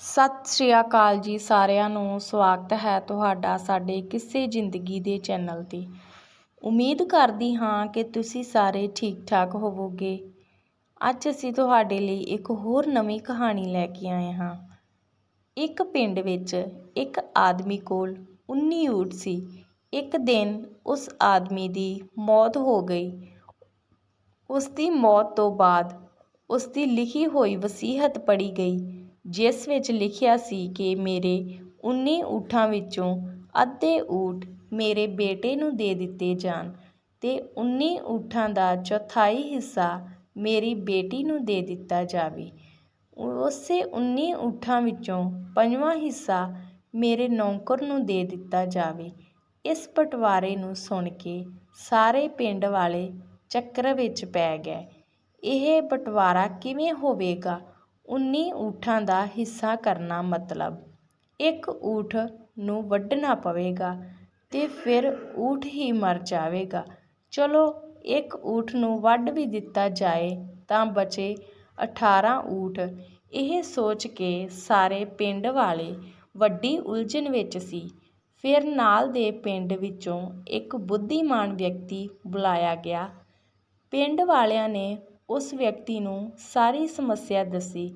ਸਤਿ ਸ਼੍ਰੀ ਅਕਾਲ ਜੀ ਸਾਰਿਆਂ ਨੂੰ, ਸਵਾਗਤ ਹੈ ਤੁਹਾਡਾ ਸਾਡੇ ਕਿਸੇ ਜ਼ਿੰਦਗੀ ਦੇ ਚੈਨਲ 'ਤੇ। ਉਮੀਦ ਕਰਦੀ ਹਾਂ ਕਿ ਤੁਸੀਂ ਸਾਰੇ ਠੀਕ ਠਾਕ ਹੋਵੋਗੇ। ਅੱਜ ਅਸੀਂ ਤੁਹਾਡੇ ਲਈ ਇੱਕ ਹੋਰ ਨਵੀਂ ਕਹਾਣੀ ਲੈ ਕੇ ਆਏ ਹਾਂ। ਇੱਕ ਪਿੰਡ ਵਿੱਚ ਇੱਕ ਆਦਮੀ ਕੋਲ 19 ਊਠ ਸੀ। ਇੱਕ ਦਿਨ ਉਸ ਆਦਮੀ ਦੀ ਮੌਤ ਹੋ ਗਈ। ਉਸ ਦੀ ਮੌਤ ਤੋਂ ਬਾਅਦ ਉਸ ਦੀ ਲਿਖੀ ਹੋਈ ਵਸੀਹਤ ਪੜ੍ਹੀ ਗਈ। ਜਿਸ ਵਿੱਚ ਲਿਖਿਆ ਸੀ ਕਿ ਮੇਰੇ 19 ਊਠਾਂ ਵਿੱਚੋਂ ਅੱਧੇ ਊਠ ਮੇਰੇ ਬੇਟੇ ਨੂੰ ਦੇ ਦਿੱਤੇ ਜਾਣ ਅਤੇ ਉੱਨੀ ਊਠਾਂ ਦਾ ਚੌਥਾਈ ਹਿੱਸਾ ਮੇਰੀ ਬੇਟੀ ਨੂੰ ਦੇ ਦਿੱਤਾ ਜਾਵੇ। ਉਸੇ 19 ਊਠਾਂ ਵਿੱਚੋਂ ਪੰਜਵਾਂ ਹਿੱਸਾ ਮੇਰੇ ਨੌਕਰ ਨੂੰ ਦੇ ਦਿੱਤਾ ਜਾਵੇ। ਇਸ ਬਟਵਾਰੇ ਨੂੰ ਸੁਣ ਕੇ ਸਾਰੇ ਪਿੰਡ ਵਾਲੇ ਚੱਕਰ ਵਿੱਚ ਪੈ ਗਏ। ਇਹ ਬਟਵਾਰਾ ਕਿਵੇਂ ਹੋਵੇਗਾ? 19 ਊਠਾਂ ਦਾ ਹਿੱਸਾ ਕਰਨਾ ਮਤਲਬ। ਇੱਕ ਊਠ ਨੂੰ ਵੱਢਣਾ ਪਵੇਗਾ ਅਤੇ ਫਿਰ ਊਠ ਹੀ ਮਰ ਜਾਵੇਗਾ। ਚਲੋ, ਇੱਕ ਊਠ ਨੂੰ ਵੱਢ ਵੀ ਦਿੱਤਾ ਜਾਏ ਤਾਂ ਬਚੇ 18 ਊਠ। ਇਹ ਸੋਚ ਕੇ ਸਾਰੇ ਪਿੰਡ ਵਾਲੇ ਵੱਡੀ ਉਲਝਣ ਵਿੱਚ ਸੀ। ਫਿਰ ਨਾਲ ਦੇ ਪਿੰਡ ਵਿੱਚੋਂ ਇੱਕ ਬੁੱਧੀਮਾਨ ਵਿਅਕਤੀ ਬੁਲਾਇਆ ਗਿਆ। ਪਿੰਡ ਵਾਲਿਆਂ ਨੇ ਉਸ ਵਿਅਕਤੀ ਨੂੰ ਸਾਰੀ ਸਮੱਸਿਆ ਦੱਸੀ।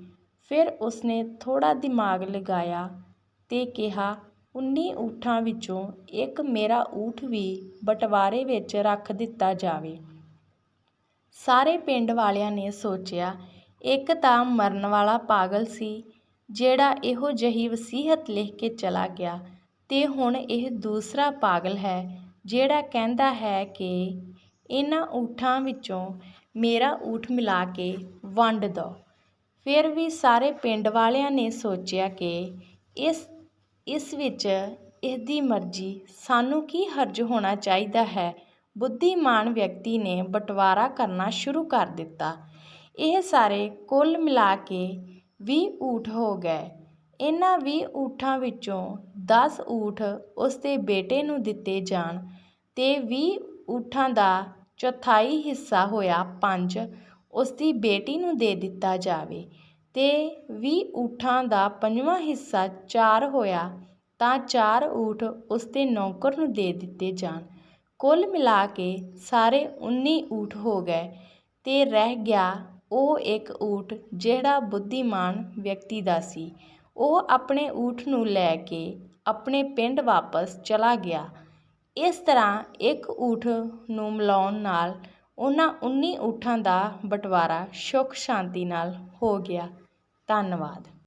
ਫਿਰ ਉਸਨੇ ਥੋੜ੍ਹਾ ਦਿਮਾਗ ਲਗਾਇਆ ਅਤੇ ਕਿਹਾ 19 ਊਠਾਂ ਵਿੱਚੋਂ ਇੱਕ ਮੇਰਾ ਊਠ ਵੀ ਬਟਵਾਰੇ ਵਿੱਚ ਰੱਖ ਦਿੱਤਾ ਜਾਵੇ। ਸਾਰੇ ਪਿੰਡ ਵਾਲਿਆਂ ਨੇ ਸੋਚਿਆ, ਇੱਕ ਤਾਂ ਮਰਨ ਵਾਲਾ ਪਾਗਲ ਸੀ, ਜਿਹੜਾ ਇਹੋ ਜਿਹੀ ਵਸੀਹਤ ਲਿਖ ਕੇ ਚਲਾ ਗਿਆ ਅਤੇ ਹੁਣ ਇਹ ਦੂਸਰਾ ਪਾਗਲ ਹੈ, ਜਿਹੜਾ ਕਹਿੰਦਾ ਹੈ ਕਿ ਇਹਨਾਂ ਊਠਾਂ ਵਿੱਚੋਂ ਮੇਰਾ ਊਠ ਮਿਲਾ ਕੇ ਵੰਡ ਦਿਓ ਫਿਰ ਵੀ ਸਾਰੇ ਪਿੰਡ ਵਾਲਿਆਂ ਨੇ ਸੋਚਿਆ ਕਿ ਇਸ ਇਸ ਵਿੱਚ ਇਸਦੀ ਮਰਜ਼ੀ ਸਾਨੂੰ ਕੀ ਹਰਜ ਹੋਣਾ ਚਾਹੀਦਾ ਹੈ? ਬੁੱਧੀਮਾਨ ਵਿਅਕਤੀ ਨੇ ਬਟਵਾਰਾ ਕਰਨਾ ਸ਼ੁਰੂ ਕਰ ਦਿੱਤਾ। ਇਹ ਸਾਰੇ ਕੁੱਲ ਮਿਲਾ ਕੇ ਵੀਹ ਊਠ ਹੋ ਗਏ। ਇਹਨਾਂ ਵੀਹ ਊਠਾਂ ਵਿੱਚੋਂ 10 ਊਠ ਉਸ ਦੇ ਬੇਟੇ ਨੂੰ ਦਿੱਤੇ ਜਾਣ ਅਤੇ ਵੀਹ ਊਠਾਂ ਦਾ ਚੌਥਾਈ ਹਿੱਸਾ ਹੋਇਆ ਪੰਜ ਉਸ ਦੀ ਬੇਟੀ ਨੂੰ ਦੇ ਦਿੱਤਾ ਜਾਵੇ ਤੇ ਵੀਹ ਊਠਾਂ ਦਾ ਪੰਜਵਾਂ ਹਿੱਸਾ ਚਾਰ ਹੋਇਆ ਤਾਂ ਚਾਰ ਊਠ ਉਸ ਦੇ ਨੌਕਰ ਨੂੰ ਦੇ ਦਿੱਤੇ ਜਾਣ। ਕੁੱਲ ਮਿਲਾ ਕੇ ਸਾਰੇ 19 ਊਠ ਹੋ ਗਏ ਤੇ ਰਹਿ ਗਿਆ ਉਹ ਇੱਕ ਊਠ ਜਿਹੜਾ ਬੁੱਧੀਮਾਨ ਵਿਅਕਤੀ ਦਾ ਸੀ। ਉਹ ਆਪਣੇ ਊਠ ਨੂੰ ਲੈ ਕੇ ਆਪਣੇ ਪਿੰਡ ਵਾਪਸ ਚਲਾ ਗਿਆ। ਇਸ ਤਰ੍ਹਾਂ ਇੱਕ ਊਠ ਨੂੰ ਮਿਲਾਉਣ ਨਾਲ ਉਹਨਾਂ 19 ਊਠਾਂ ਦਾ ਬਟਵਾਰਾ ਸੁੱਖ ਸ਼ਾਂਤੀ ਨਾਲ ਹੋ ਗਿਆ। ਧੰਨਵਾਦ।